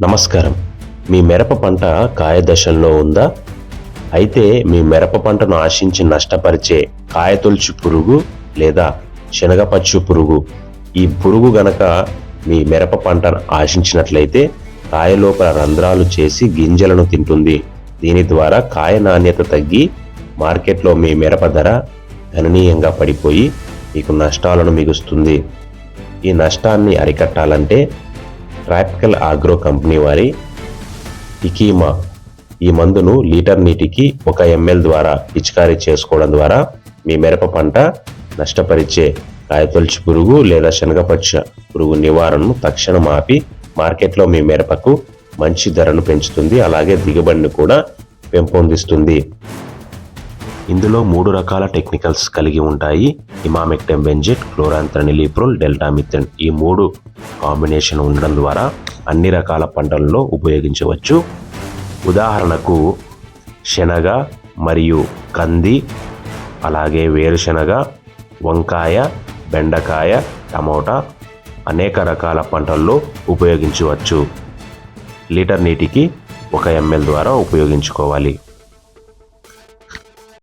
నమస్కారం. మీ మిరప పంట కాయ దశల్లో ఉందా? అయితే మీ మిరప పంటను ఆశించి నష్టపరిచే కాయతొలుచు పురుగు లేదా శనగపచ్చు పురుగు. ఈ పురుగు గనక మీ మిరప పంటను ఆశించినట్లయితే కాయలోపల రంధ్రాలు చేసి గింజలను తింటుంది. దీని ద్వారా కాయ నాణ్యత తగ్గి మార్కెట్లో మీ మిరప ధర గణనీయంగా పడిపోయి మీకు నష్టాలను మిగుస్తుంది. ఈ నష్టాన్ని అరికట్టాలంటే ట్రాపికల్ ఆగ్రో కంపెనీ వారి ఇకీమా ఈ మందును లీటర్ నీటికి ఒక ఎంఎల్ ద్వారా పిచికారీ చేసుకోవడం ద్వారా మీ మిరప పంట నష్టపరిచే కాయతొలుచు పురుగు లేదా శనగపచ్చ పురుగు నివారణను తక్షణం ఆపి మార్కెట్లో మీ మిరపకు మంచి ధరను పెంచుతుంది. అలాగే దిగుబడిని కూడా పెంపొందిస్తుంది. ఇందులో మూడు రకాల టెక్నికల్స్ కలిగి ఉంటాయి. ఇమామెక్టెమ్ బెంజెట్ డెల్టా డెల్టామిథెన్ ఈ మూడు కాంబినేషన్ ఉండడం ద్వారా అన్ని రకాల పంటలలో ఉపయోగించవచ్చు. ఉదాహరణకు శనగ మరియు కంది అలాగే వేరుశనగ వంకాయ బెండకాయ టమోటా అనేక రకాల పంటల్లో ఉపయోగించవచ్చు. లీటర్ నీటికి ఒక ఎంఎల్ ద్వారా ఉపయోగించుకోవాలి.